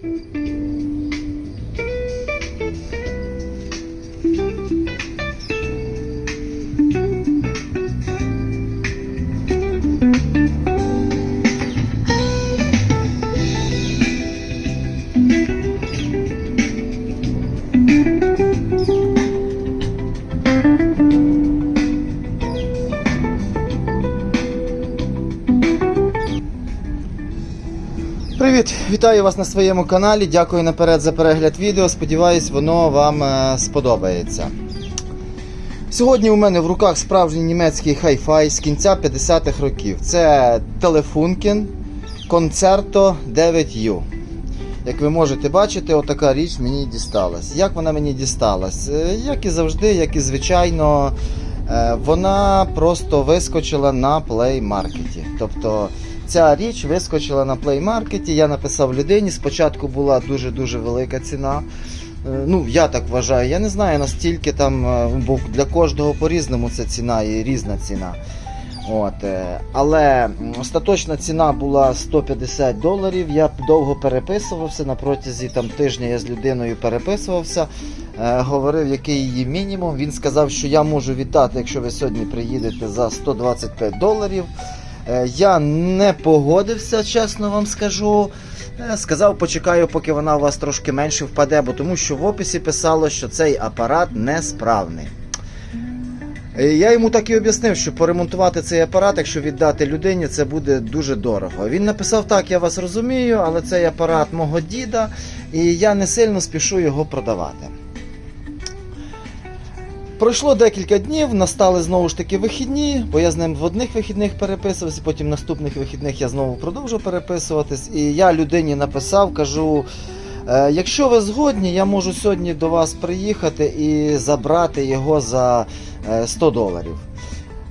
Música Вітаю вас на своєму каналі. Дякую наперед за перегляд відео. Сподіваюсь, воно вам е, сподобається. Сьогодні у мене в руках справжній німецький хай-фай з кінця 50-х років. Це Telefunken Concerto 9U. Як ви можете бачити, отака річ мені дісталась. Як вона мені дісталась? Е, Як і завжди, як і звичайно, е, вона просто вискочила на плей-маркеті. Тобто ця річ вискочила на плей-маркеті. Я написав людині. Спочатку була дуже-дуже велика ціна. Е, Ну, я так вважаю. Я не знаю настільки там, е, бо для кожного по-різному це ціна і різна ціна. От, е, але остаточна ціна була 150 доларів. Я довго переписувався на протязі там, тижня я з людиною переписувався, говорив, який її мінімум. Він сказав, що я можу віддати, якщо ви сьогодні приїдете за 125 доларів. Е, Я не погодився, чесно вам скажу. Е, Сказав, почекаю, поки вона у вас трошки менше впаде, бо тому що в описі писало, що цей апарат несправний. Е, Я йому так і об'яснив, що поремонтувати цей апарат, якщо віддати людині, це буде дуже дорого. Він написав: так, я вас розумію, але цей апарат мого діда, і я не сильно спішу його продавати. Пройшло декілька днів, настали знову ж таки вихідні, бо я з ним в одних вихідних переписувався, потім наступних вихідних я знову продовжу переписуватись. І я людині написав, кажу: «Е, якщо ви згодні, я можу сьогодні до вас приїхати і забрати його за е, 100 доларів.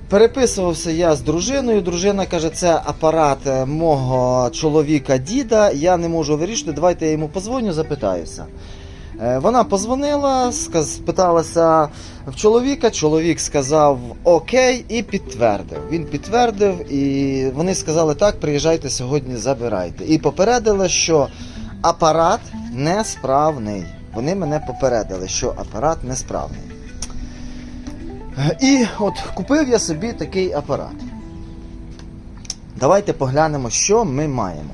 Переписувався я з дружиною. Дружина каже, це апарат е, мого чоловіка діда. Я не можу вирішити. Давайте я йому позвоню, запитаюся. Е, Вона позвонила, спиталася в чоловіка. Чоловік сказав окей і підтвердив. Він підтвердив, і вони сказали: так, приїжджайте сьогодні, забирайте. І попередили, що апарат несправний. Вони мене попередили, що апарат несправний. І от купив я собі такий апарат. Давайте поглянемо, що ми маємо.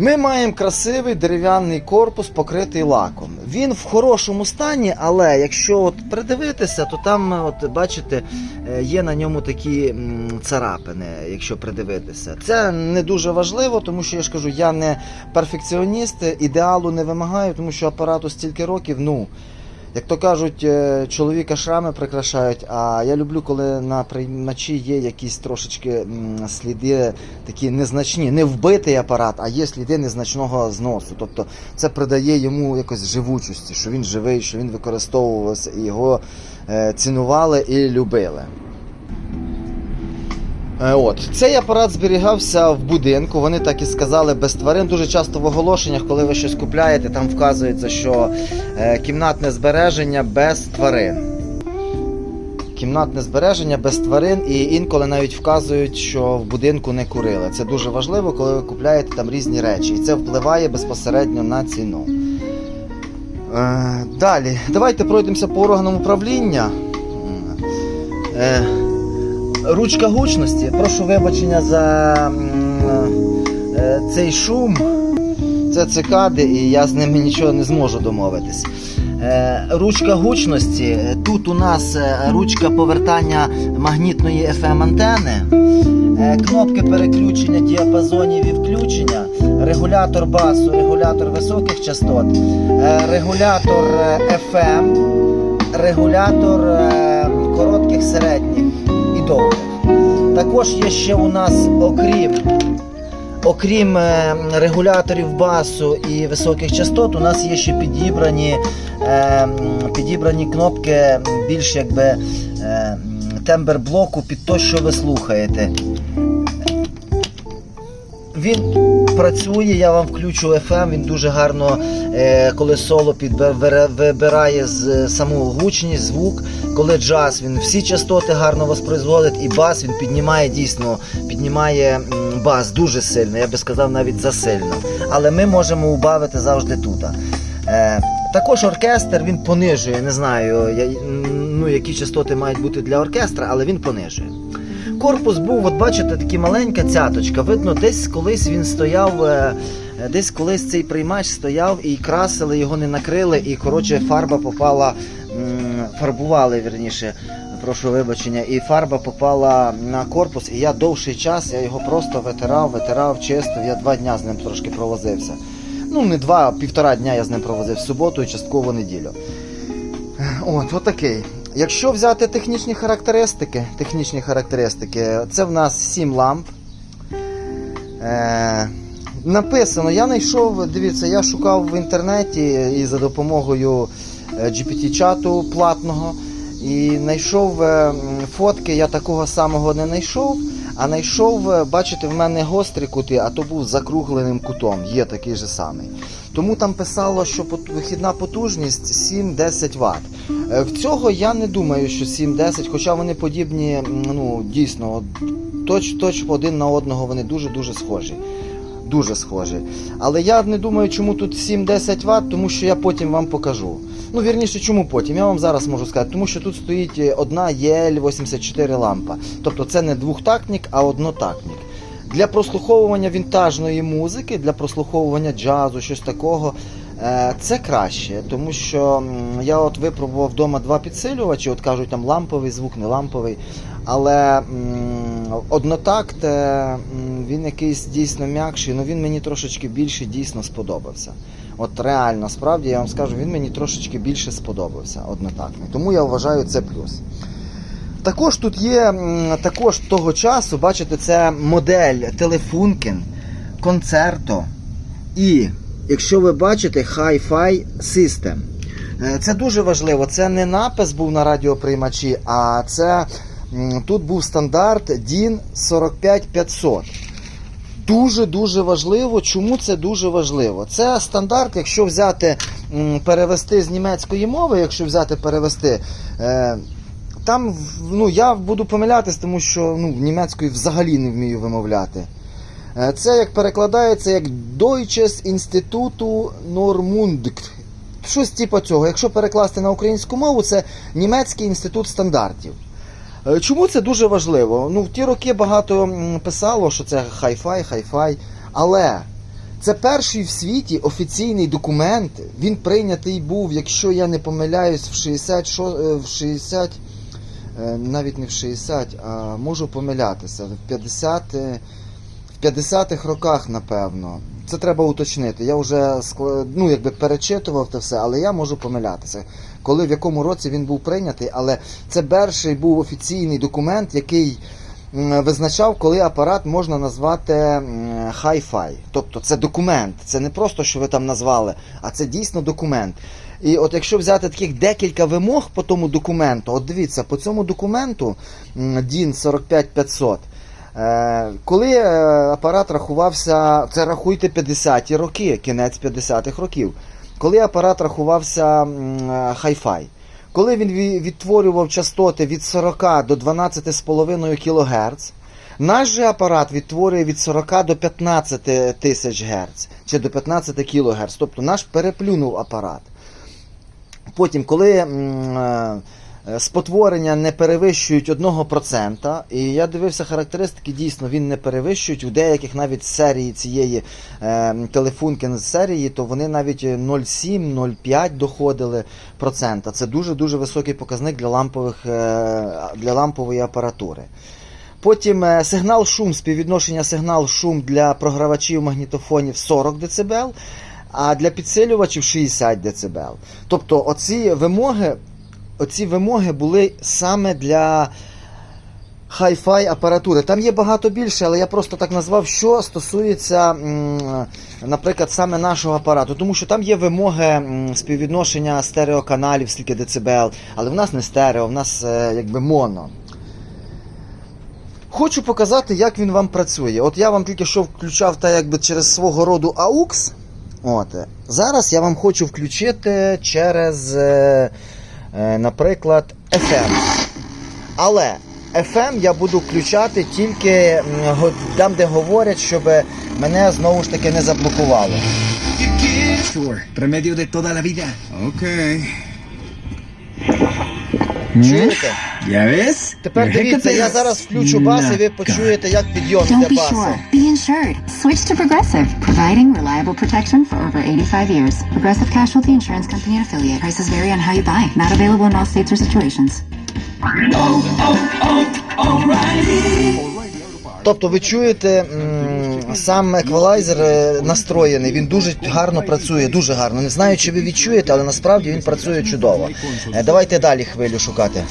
Ми маємо красивий дерев'яний корпус, покритий лаком. Він в хорошому стані, але якщо от придивитися, то там, от бачите, е, є на ньому такі царапини, якщо придивитися. Це не дуже важливо, тому що я ж кажу, я не перфекціоніст, ідеалу не вимагаю, тому що апарату стільки років, ну. Як то кажуть, е, чоловіка шрами прикрашають, а я люблю, коли на приймачі є якісь трошечки сліди такі незначні, не вбитий апарат, а є сліди незначного зносу. Тобто це придає йому якось живучості, що він живий, що він використовувався і його е, цінували і любили. Е, От цей апарат зберігався в будинку. Вони так і сказали без тварин. Дуже часто в оголошеннях, коли ви щось купляєте, там вказується, що е, кімнатне збереження без тварин. Кімнатне збереження без тварин, і інколи навіть вказують, що в будинку не курили. Це дуже важливо, коли ви купляєте там різні речі, і це впливає безпосередньо на ціну. Е, далі, давайте пройдемося по органам управління. Е, ручка гучності. Прошу вибачення за е, цей шум. Це цикади, і я з ними нічого не зможу домовитись. Е, Ручка гучності. Тут у нас е, ручка повертання магнітної FM антени, кнопки переключення діапазонів і включення, регулятор басу, регулятор високих частот, регулятор FM, регулятор коротких, середніх і. Також є ще у нас, окрім Окрім е, регуляторів басу і високих частот, у нас є ще підібрані, е, підібрані кнопки більш якби е, тембр блоку під те, що ви слухаєте. Він працює, я вам включу FM, він дуже гарно, е, коли соло вибирає з е, саму гучність, звук. Коли джаз, він всі частоти гарно воспроизводить, і бас він піднімає дійсно, піднімає бас дуже сильно, я би сказав навіть засильно. Але ми можемо убавити завжди тут. Е, також оркестр він понижує, не знаю, я, ну, які частоти мають бути для оркестра, але він понижує. Корпус був, от бачите, така маленька цяточка. Видно, десь колись він стояв, е, е, десь колись цей приймач стояв і красили, його не накрили, і коротше фарба попала, фарбували вірніше. Прошу вибачення, і фарба попала на корпус, і я довший час я його просто витирав, витирав, чистив. Я два дня з ним трошки провозився. Ну, не два, а півтора дня я з ним провозив суботу і частково неділю. От, отакий. Якщо взяти технічні характеристики, технічні характеристики, це в нас 7 ламп. Е, написано, я знайшов, дивіться, я шукав в інтернеті і за допомогою е, GPT-чату платного. І знайшов е, фотки, я такого самого не знайшов, а знайшов, е, бачите, в мене гострі кути, а то був закругленим кутом, є такий же самий. Тому там писало, що вихідна потужність 7-10 Вт. Е, В цього я не думаю, що 7-10, хоча вони подібні, ну дійсно, точ, точ один на одного вони дуже-дуже схожі. Дуже схожі. Але я не думаю, чому тут 7-10 Вт, тому що я потім вам покажу. Ну, вірніше, чому потім? Я вам зараз можу сказати, тому що тут стоїть е, одна EL84 лампа. Тобто це не двохтактник, а однотактник. Для прослуховування вінтажної музики, для прослуховування джазу, щось такого, е, це краще, тому що я от випробував вдома два підсилювачі, от кажуть, там ламповий звук, не ламповий. Але однотакт, е, він якийсь дійсно м'якший, ну він мені трошечки більше дійсно сподобався. От реально, справді я вам скажу, він мені трошечки більше сподобався однотактний. Тому я вважаю це плюс. Також тут є також того часу, бачите, це модель Telefunken Concerto і, якщо ви бачите, Hi-Fi System. Е, Це дуже важливо. Це не напис був на радіоприймачі, а це тут був стандарт DIN 45500. Дуже-дуже важливо. Чому це дуже важливо? Це стандарт, якщо взяти, перевести з німецької мови, якщо взяти перевести. Там ну, я буду помилятись, тому що ну, німецькою взагалі не вмію вимовляти. Е, Це як перекладається як Deutsches Institutu Normund. Щось типу цього. Якщо перекласти на українську мову, це Німецький інститут стандартів. Е, Чому це дуже важливо? Ну, в ті роки багато писало, що це хай-фай, хай-фай. Але це перший в світі офіційний документ. Він прийнятий був, якщо я не помиляюсь, в 60, е, в 60 е, навіть не в 60, а можу помилятися. В 50, е, в 50-х роках, напевно. Це треба уточнити. Я вже ну, якби перечитував те все, але я можу помилятися. Коли в якому році він був прийнятий, але це перший був офіційний документ, який визначав, коли апарат можна назвати хай-фай. Тобто це документ, це не просто, що ви там назвали, а це дійсно документ. І от якщо взяти таких декілька вимог по тому документу, от дивіться, по цьому документу DIN 45500, е, коли е, апарат рахувався, це рахуйте 50-ті роки, кінець 50-х років, коли апарат рахувався м, е, хай-фай, коли він відтворював частоти від 40 до 12,5 кГц, наш же апарат відтворює від 40 до 15 тисяч Гц чи до 15 кГц, тобто наш переплюнув апарат. Потім, коли е, спотворення не перевищують 1%, і я дивився характеристики, дійсно він не перевищують. У деяких навіть серії цієї е, телефунки з серії, то вони навіть 0,7-0,5 доходили процента. Це дуже-дуже високий показник для, лампових, е, для лампової апаратури. Потім сигнал шум, співвідношення сигнал шум для програвачів магнітофонів 40 дБ, а для підсилювачів 60 дБ. Тобто оці вимоги, оці вимоги були саме для хай-фай апаратури. Там є багато більше, але я просто так назвав, що стосується, наприклад, саме нашого апарату. Тому що там є вимоги співвідношення стереоканалів, скільки децибел, але в нас не стерео, в нас е, якби моно. Хочу показати, як він вам працює. От я вам тільки що включав та якби через свого роду AUX. От. Зараз я вам хочу включити через, е, е, наприклад, FM. Але FM я буду включати тільки там, де говорять, щоб мене знову ж таки не заблокувало. Sure. Remedio de toda la vida. Okay. Чуєте? ¿Ya ves? Тепер дивіться, я зараз включу бас і ви почуєте, як підйом Don't йде be басу. sure. Be insured. Switch to Progressive, providing reliable protection for over 85 years. Progressive Casualty Insurance Company and affiliate. Prices vary on how you buy. Not available in all states or situations. Тобто ви чуєте, сам еквалайзер е, настроєний, він дуже гарно працює, дуже гарно. Не знаю, чи ви відчуєте, але насправді він працює чудово. Е, Давайте далі хвилю шукати.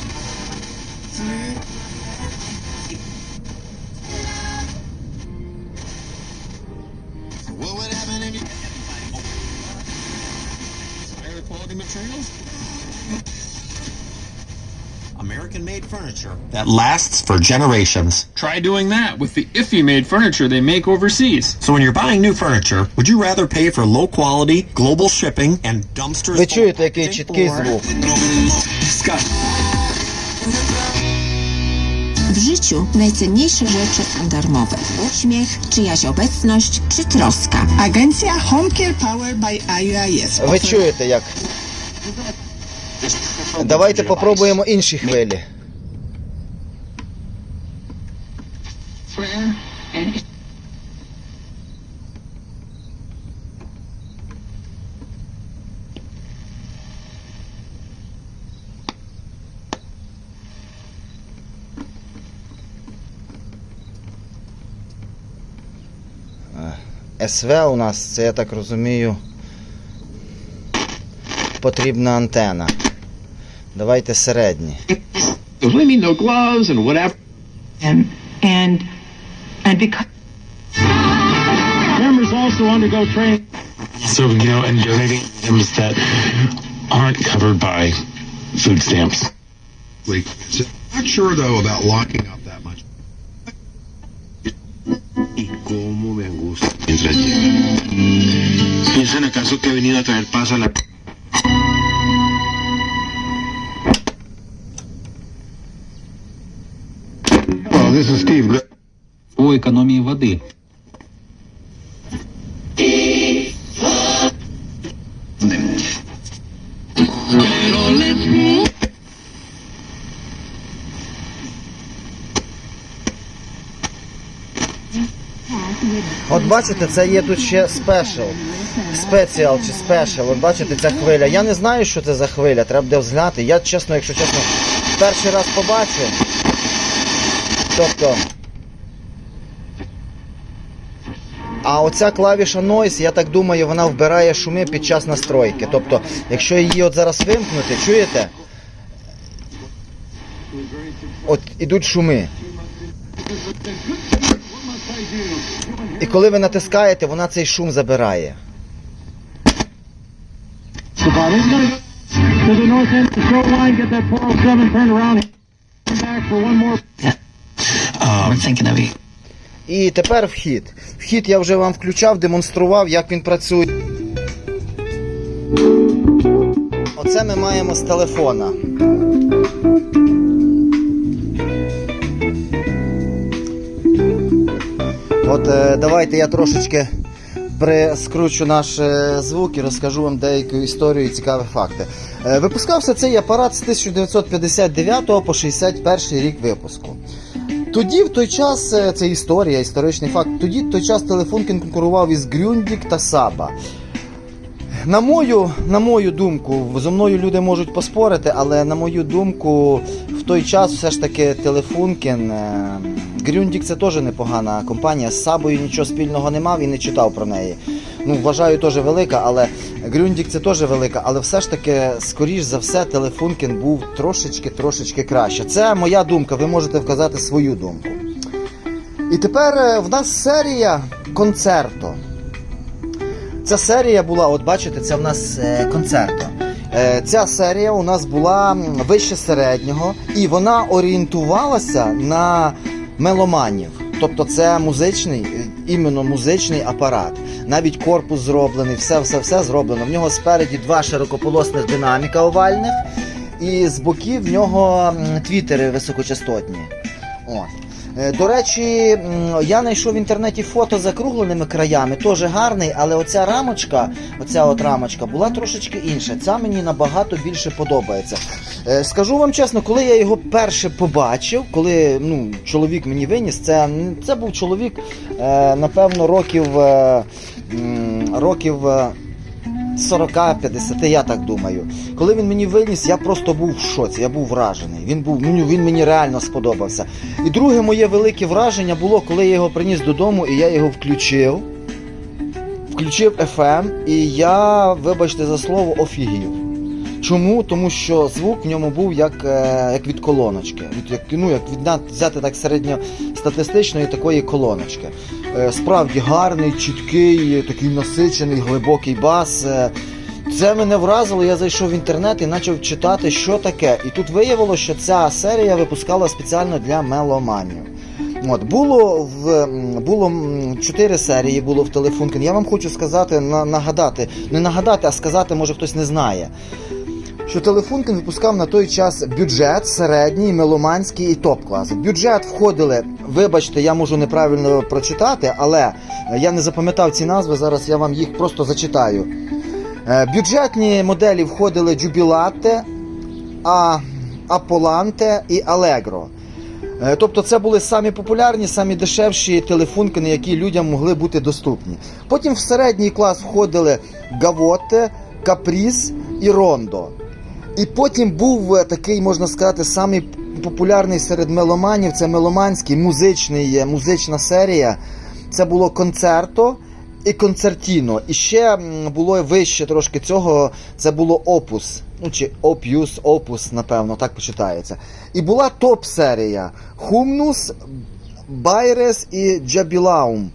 Materials? American made furniture that lasts for generations. Try doing that with the IFE made furniture they make overseas. So when you're buying new furniture, would you rather pay for low quality, global shipping and dumpsters? Ви full of чуєте, який packaging, чіткий or- звук? Scott. W życiu najcenniejsze rzeczy są darmowe. Uśmiech, czyjaś obecność czy troska. Agencia Home Care Power by IUIS. Ви чуєте як? Давайте попробуємо інші хвилі. СВ у нас, це я так розумію, потрібна антена. Давайте середні. Those women, no gloves and whatever. And and and because Members also undergo training. So, you know, and donating items that aren't covered by food stamps. Not sure though about locking up that much. Y cómo me gusta. Mientras llega. ¿Piensan acaso que he venido a traer paz a la... По економії води. От бачите, це є тут ще спешл. Спеціал чи спешл. От бачите, ця хвиля. Я не знаю, що це за хвиля, треба буде взгляти. Я чесно, якщо чесно, перший раз побачу. Тобто. А оця клавіша Noise, я так думаю, вона вбирає шуми під час настройки. Тобто, якщо її от зараз вимкнути, чуєте? От ідуть шуми. І коли ви натискаєте, вона цей шум забирає. Goodbye. This is gonna go to the north end of the short line. Get that 407 turned around. Come back for one more. Um, thinking of you. І тепер вхід. Вхід я вже вам включав, демонстрував, як він працює. Оце ми маємо з телефона. От е, давайте я трошечки прискручу наш е, звук і розкажу вам деяку історію і цікаві факти. Е, Випускався цей апарат з 1959 по 61 рік випуску. Тоді, в той час, е, це історія, історичний факт. Тоді в той час Телефонкін конкурував із Грюндік та Саба. На мою, на мою думку, зо мною люди можуть поспорити, але на мою думку, в той час все ж таки Телефункін. е, Грюндік це теж непогана компанія. З Сабою нічого спільного не мав і не читав про неї. Ну, вважаю, теж велика, але Грюндік це теж велика, але все ж таки, скоріш за все, Телефункін був трошечки-трошечки краще. Це моя думка, ви можете вказати свою думку. І тепер е, в нас серія концерто. Ця серія була, от бачите, це в нас е, концерто. Е, ця серія у нас була вище середнього, і вона орієнтувалася на меломанів. Тобто це музичний, іменно музичний апарат. Навіть корпус зроблений, все, все, все зроблено. В нього спереді два широкополосних динаміка овальних, і з боків в нього твітери високочастотні. От. Е, До речі, я знайшов в інтернеті фото з закругленими краями, теж гарний, але оця рамочка, оця от рамочка була трошечки інша. Ця мені набагато більше подобається. Е, Скажу вам чесно, коли я його перше побачив, коли ну, чоловік мені виніс, це, це був чоловік, е, напевно, років, років е, 40-50, я так думаю. Коли він мені виніс, я просто був в шоці, я був вражений. Він був, ну, він мені реально сподобався. І друге моє велике враження було, коли я його приніс додому і я його включив. Включив FM, і я, вибачте за слово, офігів. Чому? Тому що звук в ньому був як, е, як від колоночки. Від, як, ну, як від, взяти так середньостатистичної такої колоночки. Е, Справді гарний, чіткий, такий насичений, глибокий бас. Е, Це мене вразило, я зайшов в інтернет і почав читати, що таке. І тут виявилося, що ця серія випускала спеціально для меломанів. От, було в було чотири серії було в Телефункен. Я вам хочу сказати, на, нагадати, не нагадати, а сказати, може хтось не знає. Що Телефункен випускав на той час бюджет середній, меломанський і топ-клас. Бюджет входили, вибачте, я можу неправильно прочитати, але я не запам'ятав ці назви. Зараз я вам їх просто зачитаю. Е, Бюджетні моделі входили а Аполанте і. Е, Тобто це були самі популярні, самі дешевші телефункини, які людям могли бути доступні. Потім в середній клас входили Гавоте, Капріс і Рондо. І потім був е, такий, можна сказати, самий популярний серед меломанів. Це меломанський музичний, е, музична серія. Це було концерто і концертіно. І ще було вище трошки цього. Це було опус. Ну чи опюс, опус, напевно, так почитається. І була топ-серія Хумнус, Байрес і Джабілаум.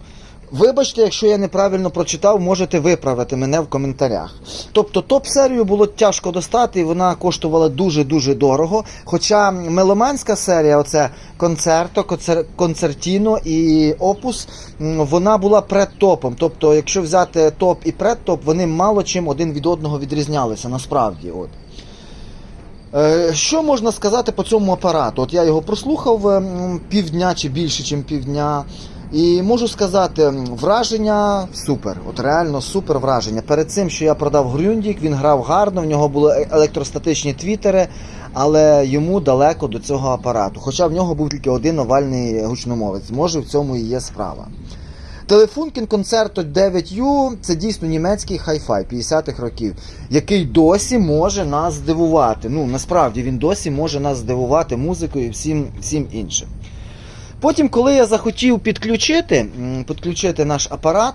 Вибачте, якщо я неправильно прочитав, можете виправити мене в коментарях. Тобто топ-серію було тяжко достати, і вона коштувала дуже-дуже дорого. Хоча меломанська серія, оце концерто, концер- концертіно і опус, вона була предтопом. Тобто, якщо взяти топ і предтоп, вони мало чим один від одного відрізнялися, насправді. От. Е, Що можна сказати по цьому апарату? От я його прослухав ем, півдня чи більше, ніж півдня. І можу сказати, враження супер. От реально супер враження. Перед цим, що я продав Грюндік, він грав гарно, в нього були е- електростатичні твітери, але йому далеко до цього апарату. Хоча в нього був тільки один овальний гучномовець. Може, в цьому і є справа. Телефункін Concerto 9U це дійсно німецький хай-фай 50-х років, який досі може нас здивувати. Ну, насправді він досі може нас здивувати музикою і всім, всім іншим. Потім, коли я захотів підключити, підключити наш апарат,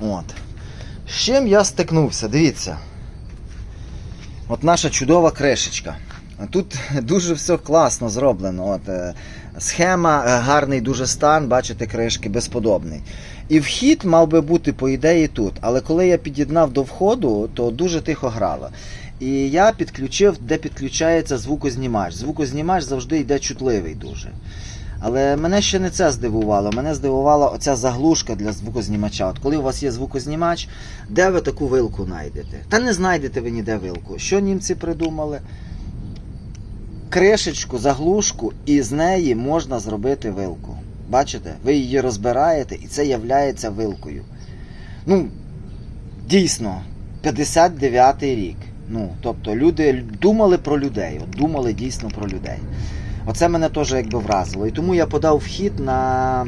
от, з чим я стикнувся, дивіться. От наша чудова кришечка. Тут дуже все класно зроблено. От, е, схема, е, гарний дуже стан, бачите, кришки безподобний. І вхід мав би бути, по ідеї, тут. Але коли я під'єднав до входу, то дуже тихо грало. І я підключив, де підключається звукознімач. Звукознімач завжди йде чутливий дуже. Але мене ще не це здивувало. Мене здивувала оця заглушка для звукознімача. От коли у вас є звукознімач, де ви таку вилку знайдете? Та не знайдете ви ніде вилку. Що німці придумали? Кришечку, заглушку, і з неї можна зробити вилку. Бачите? Ви її розбираєте, і це являється вилкою. Ну, дійсно, 59-й рік. Ну, тобто люди думали про людей. От думали дійсно про людей. Оце мене теж якби вразило. І тому я подав вхід на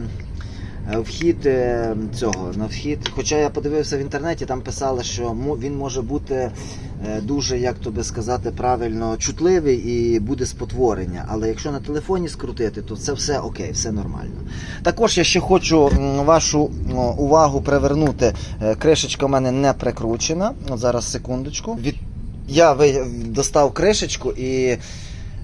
е, вхід е, цього, на вхід. Хоча я подивився в інтернеті, там писали, що він може бути е, дуже, як то би сказати, правильно чутливий і буде спотворення. Але якщо на телефоні скрутити, то це все окей, все нормально. Також я ще хочу вашу увагу привернути. Кришечка у мене не прикручена. От зараз секундочку. Від... Я ви- достав кришечку і.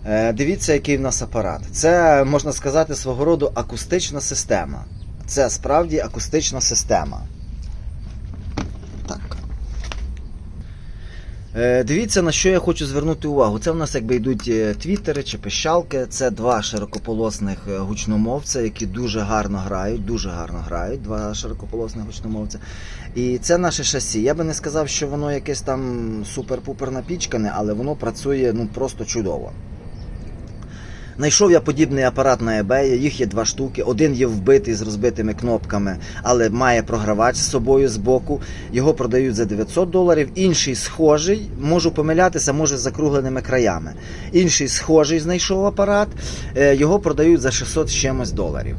Е, Дивіться, який в нас апарат. Це можна сказати свого роду акустична система. Це справді акустична система. Так. Е, Дивіться, на що я хочу звернути увагу. Це в нас якби йдуть е, твіттери чи пищалки. Це два широкополосних гучномовця, які дуже гарно грають, дуже гарно грають. Два широкополосних гучномовця. І це наше шасі. Я би не сказав, що воно якесь там супер-пупер напічкане, але воно працює ну просто чудово. Знайшов я подібний апарат на eBay, їх є два штуки. Один є вбитий з розбитими кнопками, але має програвач з собою з боку. Його продають за 900 доларів. Інший схожий, можу помилятися, може з закругленими краями. Інший схожий знайшов апарат, е, його продають за 600 з чимось доларів.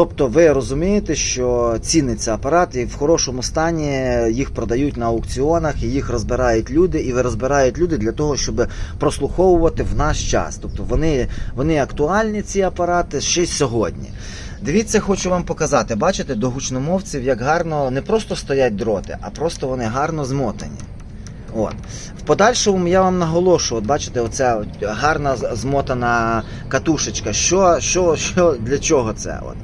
Тобто ви розумієте, що ціниться апарат і в хорошому стані їх продають на аукціонах, і їх розбирають люди, і ви розбирають люди для того, щоб прослуховувати в наш час. Тобто вони, вони актуальні, ці апарати, ще й сьогодні. Дивіться, хочу вам показати. Бачите, до гучномовців як гарно не просто стоять дроти, а просто вони гарно змотані. От. В подальшому я вам наголошую, от бачите, оця гарна змотана катушечка. Що, що, що, для чого це? От.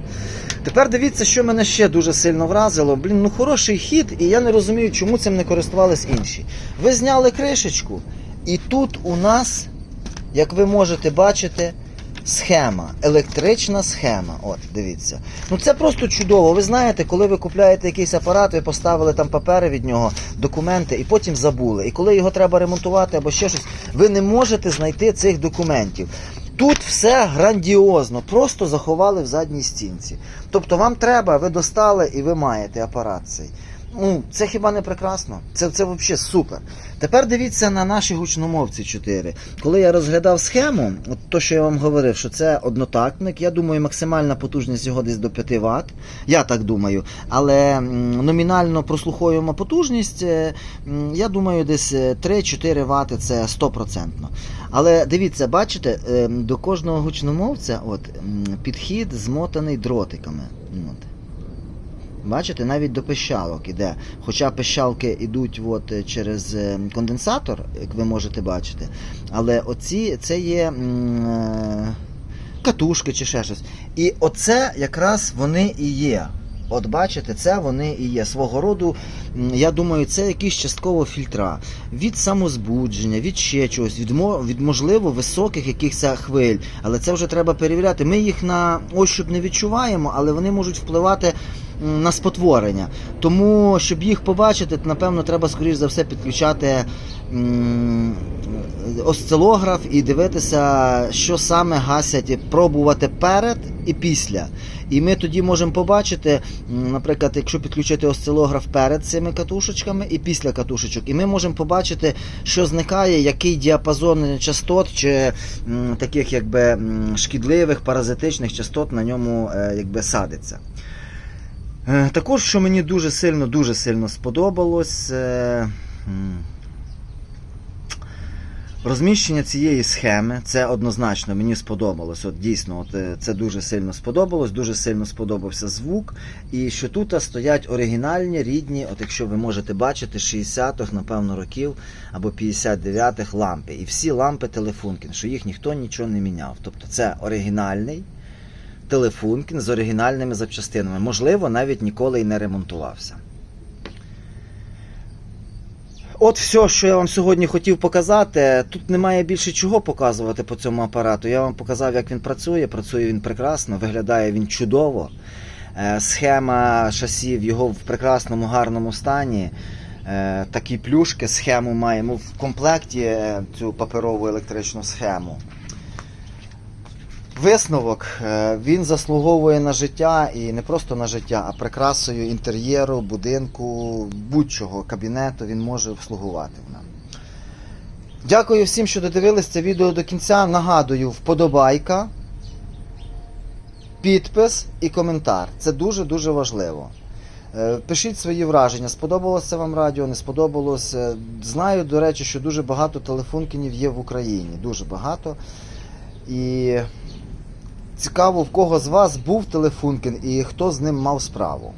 Тепер дивіться, що мене ще дуже сильно вразило. Блін, ну хороший хід, і я не розумію, чому цим не користувались інші. Ви зняли кришечку, і тут у нас, як ви можете бачити, схема, електрична схема. От, дивіться. Ну це просто чудово. Ви знаєте, коли ви купляєте якийсь апарат, ви поставили там папери від нього, документи, і потім забули. І коли його треба ремонтувати або ще щось, ви не можете знайти цих документів. Тут все грандіозно, просто заховали в задній стінці. Тобто вам треба, ви достали і ви маєте апарат цей. Ну, це хіба не прекрасно? Це, це взагалі супер. Тепер дивіться на наші гучномовці 4. Коли я розглядав схему, от то, що я вам говорив, що це однотактник, я думаю, максимальна потужність його десь до 5 Вт. Я так думаю. Але номінально прослуховуємо потужність, е, я думаю, десь е, 3-4 Вт це 100%. Але дивіться, бачите, е, до кожного гучномовця от, підхід змотаний дротиками. От. Бачите, навіть до пищалок іде. Хоча пищалки йдуть от е, через е, конденсатор, як ви можете бачити. Але оці це є е, катушки чи ще щось. І оце якраз вони і є. От бачите, це вони і є. Свого роду, я думаю, це якісь частково фільтра від самозбудження, від ще чогось, від, від можливо високих якихось хвиль. Але це вже треба перевіряти. Ми їх на ощуп не відчуваємо, але вони можуть впливати на спотворення. Тому, щоб їх побачити, напевно, треба, скоріш за все, підключати осцилограф і дивитися, що саме гасять, пробувати перед і після. І ми тоді можемо побачити, наприклад, якщо підключити осцилограф перед цими катушечками і після катушечок, і ми можемо побачити, що зникає, який діапазон частот чи таких якби шкідливих паразитичних частот на ньому е, якби садиться. Е, Також, що мені дуже сильно, дуже сильно сподобалось. е, Розміщення цієї схеми це однозначно мені сподобалось. От дійсно, от е, це дуже сильно сподобалось, дуже сильно сподобався звук. І що тут стоять оригінальні, рідні, от якщо ви можете бачити, 60-х, напевно, років або 59-х лампи. І всі лампи Телефункін, що їх ніхто нічого не міняв. Тобто це оригінальний Телефункін з оригінальними запчастинами. Можливо, навіть ніколи і не ремонтувався. От все, що я вам сьогодні хотів показати. Тут немає більше чого показувати по цьому апарату. Я вам показав, як він працює. Працює він прекрасно, виглядає він чудово. Е, Схема шасі в його в прекрасному, гарному стані. Е, Такі плюшки, схему маємо в комплекті е, цю паперову електричну схему. Висновок е, він заслуговує на життя і не просто на життя, а прикрасою інтер'єру, будинку, будь-чого кабінету він може обслугувати нам. Дякую всім, що додивились це відео до кінця. Нагадую, вподобайка, підпис і коментар. Це дуже-дуже важливо. Е, Пишіть свої враження, сподобалося вам радіо, не сподобалось. Е, Знаю, до речі, що дуже багато телефонкінів є в Україні. Дуже багато. І цікаво, в кого з вас був телефункін і хто з ним мав справу.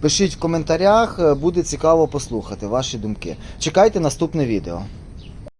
Пишіть в коментарях, е, буде цікаво послухати ваші думки. Чекайте наступне відео.